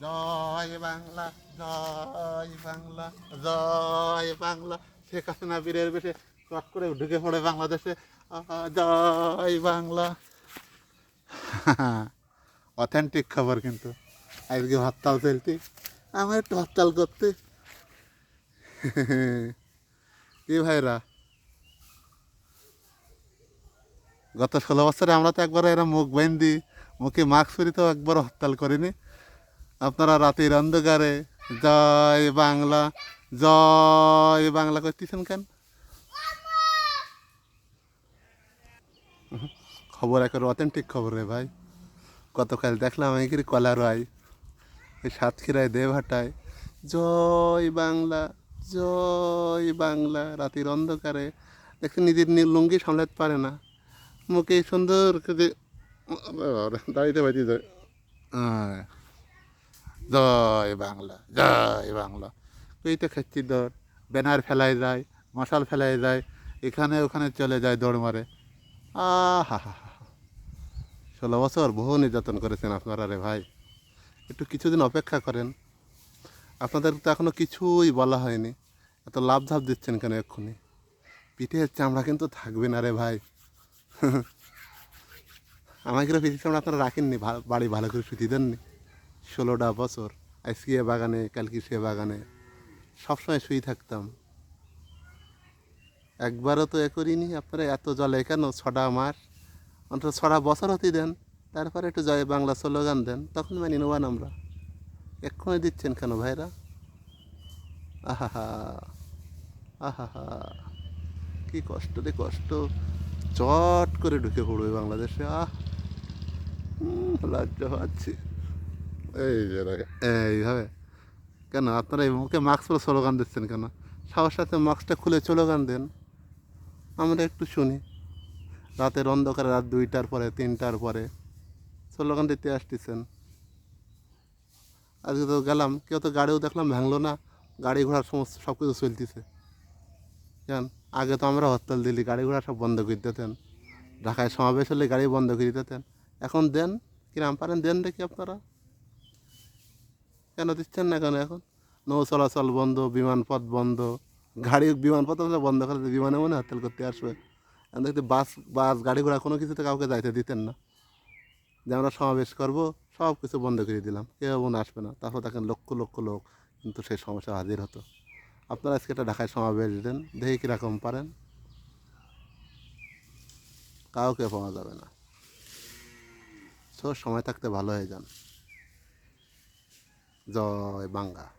জয় বাংলা জয় বাংলা জয় বাংলা। শেখ হাসিনা বীরের বেশে চট করে ঢুকে পড়ে বাংলাদেশে। জয় বাংলা। অথেন্টিক খবর কিন্তু। আজকে হরতাল চলতে। আমি একটু হরতাল করতে। কি ভাইরা? গত ষোলো বছরে আমরা তো একবার এরা মুখ বেঁধি মুখে মাস্ক পরি তো একবার হরতাল করিনি। আপনারা রাতের অন্ধকারে, জয় বাংলা জয় বাংলা করতেছেন কেন খবর একের অথেন্টিক খবর রে ভাই। গতকাল দেখলাম আমি কি কলার রায়, এই সাতক্ষীরায় দেবহাটায় জয় বাংলা জয় বাংলা, রাতের অন্ধকারে। দেখছি নিজের লুঙ্গি সামলাতে পারে না। মুখে সুন্দর করে দাঁড়িয়ে বাজি যায় হ্যাঁ। জয় বাংলা জয় বাংলা। তুই তো খাচ্ছি দৌড়। ব্যানার ফেলায় যায়, মশাল ফেলায় যায়, এখানে ওখানে চলে যায় দৌড় মারে। আহা হা ষোলো বছর বহু নির্যাতন করেছেন আপনারা রে ভাই। একটু কিছুদিন অপেক্ষা করেন। আপনাদের তো এখনও কিছুই বলা হয়নি। এত লাভ ঝাপ দিচ্ছেন কেন এক্ষুনি? পিঠের চামড়া কিন্তু থাকবে না রে ভাই। আমাকে পিঠের চামড়া আপনারা রাখেননি বাড়ি ভালো করে সুতি দেননি। ষোলোটা বছর, আজকে বাগানে, কালকে সে বাগানে। সবসময় শুয়ে থাকতাম। একবারও তো এ করিনি, আপনারা এত জলে কেন? ছটা মাস, অন্তত ছটা বছর হতে দেন, তারপরে একটু জয় বাংলা স্লোগান দেন, তখন মানি নেবান আমরা। এক্ষুনি দিচ্ছেন কেন ভাইরা? আহা আহা কি কষ্ট রে কষ্ট। চট করে ঢুকে পড়বে বাংলাদেশে, আহ! লজ্জা পাচ্ছি। এই যে এইভাবে কেন? আপনারা এই মুখে মাস্ক পরে স্লোগান দিচ্ছেন কেন? সাহস সাথে মাস্কটা খুলে স্লোগান দেন। আমরা একটু শুনি। রাতের অন্ধকারে রাত দুইটার পরে, তিনটার পরে স্লোগান দিতে আসতেছেন। আজকে তো গেলাম, কেউ তো গাড়িও দেখলাম, ভাঙলো না। গাড়ি ঘোড়ার সমস্ত সব কিছু চলতেছে। জান, আগে তো আমরা হরতাল দিলি, গাড়ি ঘোড়া সব বন্ধ করে দিতেন। ঢাকায় সমাবেশ হলে গাড়ি বন্ধ করে দিতেন। এখন দেন কিরাম পারেন দেন দেখি আপনারা। কেন দিচ্ছেন না কেন এখন? নৌ চলাচল বন্ধ বিমানপথ বন্ধ, গাড়ি বিমানপথ বন্ধ করে বিমানে মনে হরতাল করতে আসবে। এখন দেখতে বাস বাস, গাড়ি ঘোড়া কোনো কিছুতে কাউকে যাইতে দিতেন না। যে আমরা সমাবেশ করব, সব কিছু বন্ধ করে দিলাম। কেউ মনে আসবে না। তারপর দেখেন লক্ষ লক্ষ লোক কিন্তু সেই সমস্যা হাজির হতো। আপনারা আজকে একটা ঢাকায় সমাবেশ দেন, দেখি কীরকম পারেন। কাউকে পাওয়া যাবে না। সব সময় থাকতে ভালো হয়ে যান। জয় বাংলা